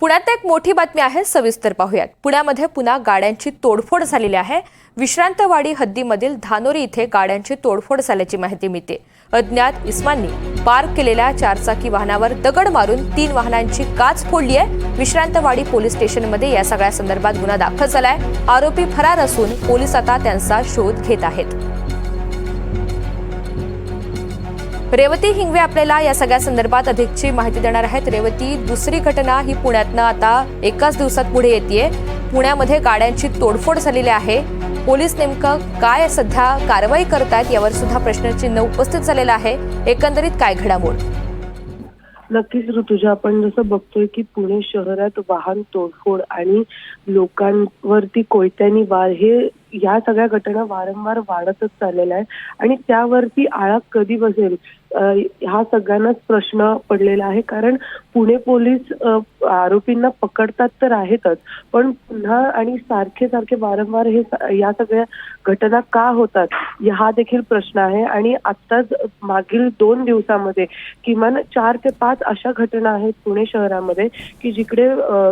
पुण्यात एक मोठी बातमी आहे सविस्तर पाहूयात. पुण्यामध्ये पुन्हा गाड्यांची तोडफोड झालेली आहे. विश्रांतवाडी हद्दीमधील धानोरी इथे गाड्यांची तोडफोड झाल्याची माहिती मिळते. अज्ञात इस्मांनी पार्क केलेल्या चारचाकी वाहनावर दगड मारून तीन वाहनांची काच फोडली आहे. विश्रांतवाडी पोलीस स्टेशनमध्ये या सगळ्या संदर्भात गुन्हा दाखल झालाय. आरोपी फरार असून पोलीस आता त्यांचा शोध घेत आहेत. रेवती हिंगवे आपल्याला या सगळ्या संदर्भात अधिकची माहिती देणार आहेत. रेवती दुसरी घटना ही पुण्यातनं आता एकाच दिवसात पुढे येते पुण्यामध्ये गाड्यांची तोडफोड झालेली आहे. पोलीस नेमकं काय सध्या कारवाई करतायत यावर सुद्धा प्रश्नचिन्ह उपस्थित झालेलं आहे. एकंदरीत काय घडामोड? नक्कीच ऋतुजा आपण जसं बघतोय की पुणे शहरात वाहन तोडफोड आणि लोकांवरती कोयत्यानी वार हे या सगळ्या घटना वारंवार वाढतच चाललेल्या आहेत. आणि त्यावरती आळा कधी बसेल? हा सगळ्यांनाच प्रश्न पडलेला आहे. कारण पुणे पोलीस आरोपींना पकडतात तर आहेतच. पण पुन्हा आणि सारखे सारखे वारंवार हे या सगळ्या घटना का होतात हा देखील प्रश्न आहे. आणि आत्ताच मागील दोन दिवसामध्ये किमान चार ते पाच अशा घटना आहेत पुणे शहरामध्ये की जिकडे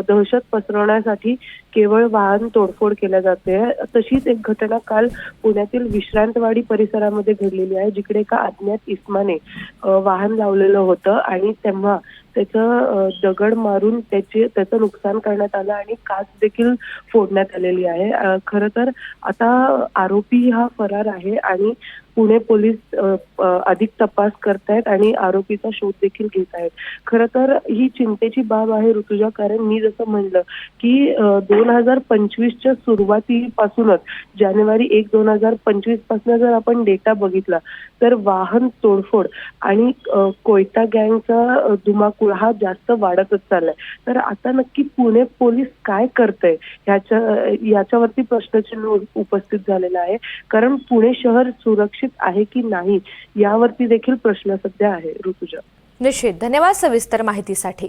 दहशत पसरवण्यासाठी केवळ वाहन तोडफोड केल्या जाते. तशीच एक घटना काल पुण्यातील विश्रांतवाडी परिसरामध्ये घडलेली आहे जिकडे एका अज्ञात इस्माने वाहन लावलेलं होतं आणि तेव्हा त्याचं दगड मारून त्याचे त्याचं नुकसान करण्यात आलं आणि काच देखील फोडण्यात आलेली आहे. खरं तर आता आरोपी हा फरार आहे आणि पुणे पोलीस अधिक तपास करतायत आणि आरोपीचा शोध देखील घेत आहेत. खरं तर ही चिंतेची बाब आहे ऋतुजा कारण मी जसं म्हणलं की दोन हजार पंचवीसच्या सुरुवातीपासूनच जानेवारी एक दोन हजार पंचवीसपासून जर आपण डेटा बघितला तर वाहन तोडफोड आणि कोयता गँगचा अ, धुमाकूळ हा जास्त वाढतच चाललाय. तर आता नक्की पुणे पोलीस काय करतंय ह्याच्या याच्यावरती प्रश्नचिन्ह उपस्थित झालेलं आहे. कारण पुणे शहर सुरक्षित आहे की नाही यावरती देखील प्रश्न सध्या आहे ऋतुजा. निश्चित. धन्यवाद सविस्तर माहितीसाठी.